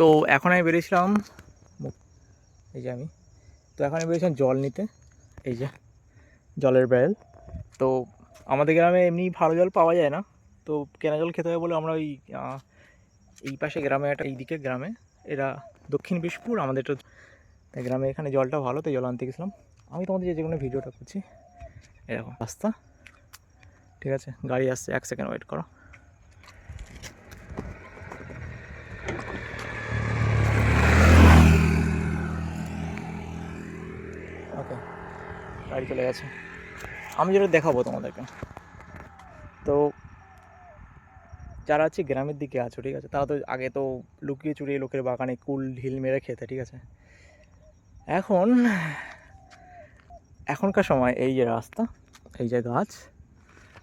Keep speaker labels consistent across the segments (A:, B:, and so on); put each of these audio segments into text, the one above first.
A: তো এখন আমি বেরিয়েছিলাম এই যে আমি। তো এখন আমি বেরিয়েছিলাম জল নিতে। এই যে, জলের ব্যারেল তো আমাদের গ্রামে এমনি ভালো জল পাওয়া যায় না। তো কেনা জল খেতে হবে বলে আমরা ওই এই পাশে গ্রামে একটা, এই দিকে গ্রামে। এরা দক্ষিণ বিশপুর আমাদের তো গ্রামে এখানে জলটা ভালো, তাই জল আনতে গেছিলাম। আমি তোমাদের যে কোনো ভিডিওটা করছি, এরকম। রাস্তা। ঠিক আছে, গাড়ি আসছে, এক সেকেন্ড ওয়েট করো। ওকে, গাড়ি চলে গেছে। আমি যেটা দেখাবো তোমাদেরকে। তো যারা আছে গ্রামের দিকে আছো, ঠিক আছে, তারা তো আগে তো লুকিয়ে চুরিয়ে লোকের বাগানে কুল, ঢিল মেরে খেতে, ঠিক আছে। এখন, এখনকার সময় এই যে রাস্তা, এই যে গাছ,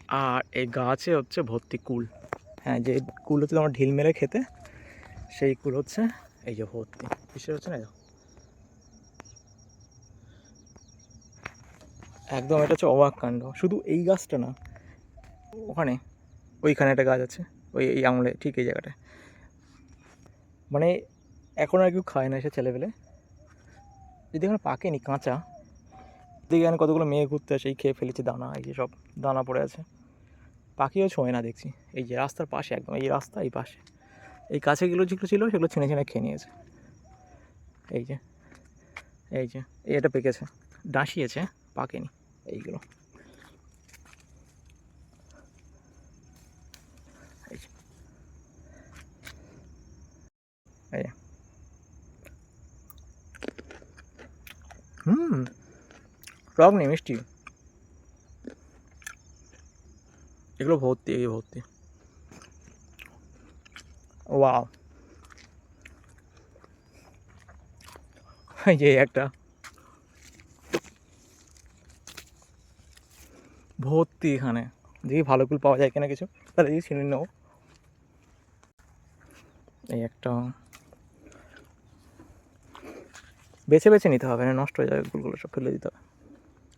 A: আর এই গাছে হচ্ছে ভর্তি কুল। হ্যাঁ যে কুল হচ্ছে তোমার ঢিল মেরে খেতে, সেই কুল হচ্ছে এই যে ভর্তি। কিসের হচ্ছে না এই দেখো। একদম এটা হচ্ছে অবাক কাণ্ড। শুধু এই গাছটা না, ওখানে ওইখানে একটা গাছ আছে, ওই এই আঙুলে ঠিক এই জায়গাটায়। মানে এখন আর কেউ খায় না সে ছেলেবেলে যদি এখানে পাকেনি কাঁচা দিকে এখানে কতগুলো মেয়ে ঘুরতে আসে, এই খেয়ে ফেলেছে দানা, এই যে সব দানা পড়ে আছে। পাখিও ছোঁয় না দেখছি। এই যে রাস্তার পাশে একদম, এই রাস্তা এই পাশে। এই কাছে যেগুলো ছিল, সেগুলো ছিঁড়ে ছিঁড়ে খেয়ে নিয়েছে। এই যে এই যে এটা পেকেছে ডাঁশিয়েছে পাকেনি। এইগুলো এই যে। এই যে। হুম টক নেই মিষ্টি এগুলো ভর্তি এই ভর্তি ওয়াও এই যে একটা ভর্তি এখানে। দেখি ভালো কুল পাওয়া যায় কিনা কিছু। তাহলে দেখি ছিনে নেব। এই একটা। বেছে বেছে নিতে হবে না, নষ্ট হয়ে যাবে কুলগুলো, সব ফেলে দিতে হবে।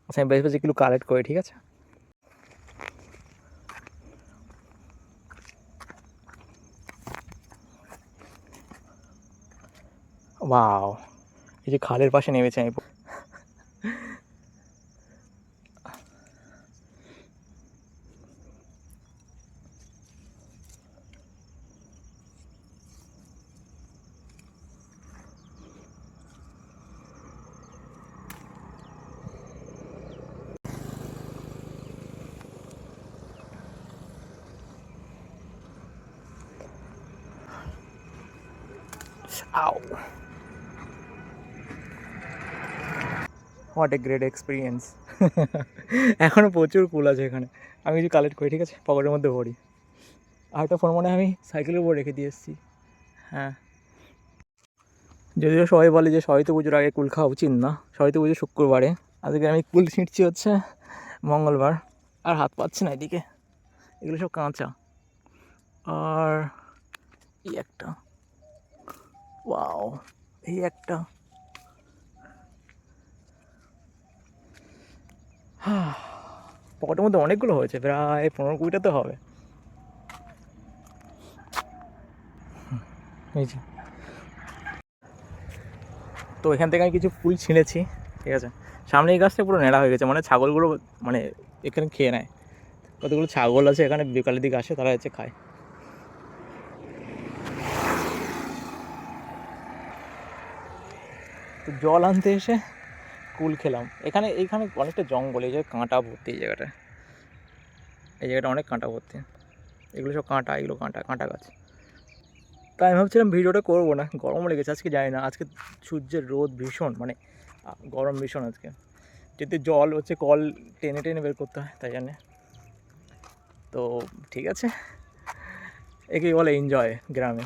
A: আচ্ছা আমি বেছে বেছে কিলো কালেক্ট করি, ঠিক আছে? ওয়াও এই যে খালের পাশে নেমেছে আমি আও হোয়াট এ গ্রেট এক্সপিরিয়েন্স এখনও প্রচুর কুল আছে এখানে। আমি কিছু কালেক্ট করি, ঠিক আছে? পকেটের মধ্যে ভরি। আর একটা ফোন মনে আমি সাইকেলের উপর রেখে দিয়ে এসেছি। হ্যাঁ। যদিও সবাই বলে যে সরস্বতী পুজোর আগে কুল খাওয়া উচিত না। সরস্বতী পুজো শুক্রবারে। আজকে আমি কুল ছিঁড়ছি হচ্ছে মঙ্গলবার। আর হাত পাচ্ছি না এদিকে। এগুলো সব কাঁচা। আর এই একটা। ওয়াও এই একটা। পকেটের মধ্যে অনেকগুলো হয়েছে, প্রায় পনেরো কুড়িটা তো হবে। তো এখান থেকে আমি কিছু ফুল ছিঁড়েছি, ঠিক আছে? সামনে এই গাছটা পুরো নেড়া হয়ে গেছে মানে ছাগলগুলো মানে এখানে খেয়ে নেয়। কতগুলো ছাগল আছে, এখানে বিকালের দিকে আসে, তারা হচ্ছে খায়। তো জল আনতে এসে কুল খেলাম। এখানে এইখানে অনেকটা জঙ্গল, এই জায়গায় কাঁটা ভর্তি এই জায়গাটায় এই জায়গাটা অনেক কাঁটা ভর্তি। এগুলো সব কাঁটা, এগুলো কাঁটা কাঁটা গাছ। তাই আমি ভাবছিলাম ভিডিওটা করব না, গরম লেগেছে, আজকে জানি না। আজকে সূর্যের রোদ ভীষণ মানে গরম ভীষণ আজকে। যেতে জল হচ্ছে, কল টেনে টেনে বের করতে হয়, তাই জানে তো ঠিক আছে। একেই বলে এনজয় গ্রামে।